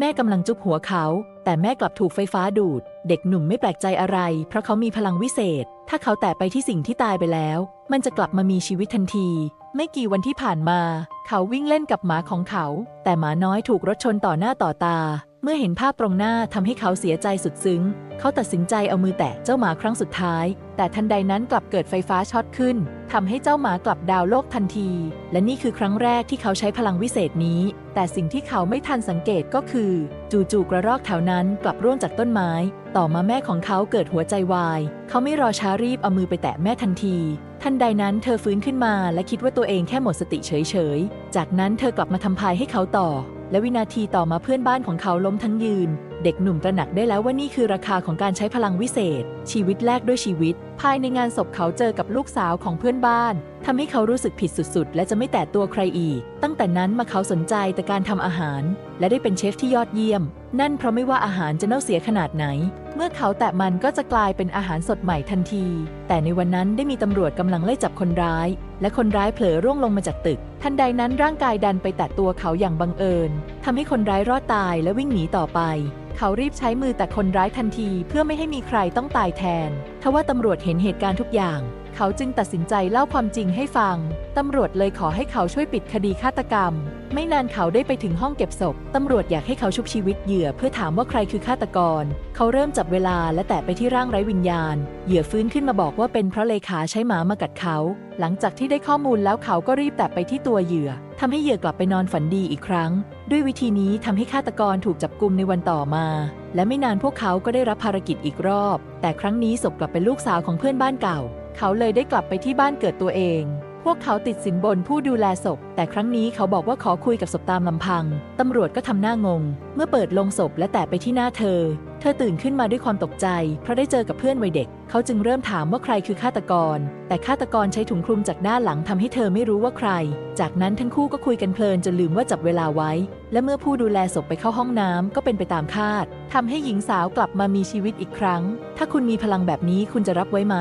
แม่กำลังจุบหัวเขา แต่แม่กลับถูกไฟฟ้าดูด เด็กหนุ่มไม่แปลกใจอะไร เพราะเขามีพลังวิเศษ ถ้าเขาแตะไปที่สิ่งที่ตายไปแล้ว มันจะกลับมามีชีวิตทันที ไม่กี่วันที่ผ่านมา เขาวิ่งเล่นกับหมาของเขา แต่หมาน้อยถูกรถชนต่อหน้าต่อตา มื่อเห็นภาพตรงหน้าทำให้เขาเสียใจสุดซึ้ง เขาตัดสินใจเอามือแตะเจ้าหมาครั้งสุดท้าย แต่ทันใดนั้นกลับเกิดไฟฟ้าช็อตขึ้นทำให้เจ้าหมากลับดาวโลกทันที และนี่คือครั้งแรกที่เขาใช้พลังวิเศษนี้ แต่สิ่งที่เขาไม่ทันสังเกตก็คือ จู่ๆกระรอกแถวนั้นกลับร่วงจากต้นไม้ ต่อมาแม่ของเขาเกิดหัวใจวาย เขาไม่รอช้ารีบเอามือไปแตะแม่ทันทีทันใดนั้นเธอฟื้นขึ้นมาและคิดว่าตัวเองแค่หมดสติเฉยๆ จากนั้นเธอกลับมาทำพายให้เขาต่อ และวินาทีต่อมาเพื่อนบ้านของเขาล้มทั้งยืน เด็กหนุ่มตระหนักได้แล้วว่านี่คือราคาของการใช้พลังวิเศษ ชีวิตแลกด้วยชีวิต ภายในงานศพเขาเจอกับลูกสาวของเพื่อนบ้านทำให้เขารู้สึกผิดสุดๆ และจะไม่แตะตัวใครอีก ตั้งแต่นั้นมาเขาสนใจแต่การทำอาหาร และได้เป็นเชฟที่ยอดเยี่ยม นั่นเพราะไม่ว่าอาหารจะเน่าเสียขนาดไหน เมื่อเขาแตะมันก็จะกลายเป็นอาหารสดใหม่ทันที แต่ในวันนั้นได้มีตำรวจกำลังไล่จับคนร้าย และคนร้ายเผลอร่วงลงมาจากตึก ทันใดนั้นร่างกายดันไปแตะตัวเขาอย่างบังเอิญทำให้คนร้ายรอดตายและวิ่งหนีต่อไป เขารีบใช้มือแต่คนร้ายทันที เพื่อไม่ให้มีใครต้องตายแทน ทว่าตำรวจเห็นเหตุการณ์ทุกอย่าง เขาจึงตัดสินใจเล่าความจริงให้ฟัง ตำรวจเลยขอให้เขาช่วยปิดคดีฆาตกรรม ไม่นานเขาได้ไปถึงห้องเก็บศพ ตำรวจอยากให้เขาชุบชีวิตเหยื่อเพื่อถามว่าใครคือฆาตกร เขาเริ่มจับเวลาและแตะไปที่ร่างไร้วิญญาณ เหยื่อฟื้นขึ้นมาบอกว่าเป็นเพราะเลขาใช้หมามากัดเขา หลังจากที่ได้ข้อมูลแล้วเขาก็รีบแตะไปที่ตัวเหยื่อทำให้เหยื่อกลับไปนอนฝันดีอีกครั้ง ด้วยวิธีนี้ทำให้ฆาตกรถูกจับกลุมในวันต่อมา และไม่นานพวกเขาก็ได้รับภารกิจอีกรอบ แต่ครั้งนี้ศพกลับเป็นลูกสาวของเพื่อนบ้านเก่า เขาเลยได้กลับไปที่บ้านเกิดตัวเอง พวกเขาติดสินบนผู้ดูแลศพ แต่ครั้งนี้เขาบอกว่าขอคุยกับศพตามลำพัง ตำรวจก็ทำหน้างง เมื่อเปิดลงศพและแตะไปที่หน้าเธอ เธอตื่นขึ้นมาด้วยความตกใจ เพราะได้เจอกับเพื่อนวัยเด็ก เขาจึงเริ่มถามว่าใครคือฆาตกร แต่ฆาตกรใช้ถุงคลุมจากด้านหลังทำให้เธอไม่รู้ว่าใคร จากนั้นทั้งคู่ก็คุยกันเพลินจนลืมว่าจับเวลาไว้ และเมื่อผู้ดูแลศพไปเข้าห้องน้ำก็เป็นไปตามคาดทำให้หญิงสาวกลับมามีชีวิตอีกครั้ง ถ้าคุณมีพลังแบบนี้คุณจะรับไว้ไหม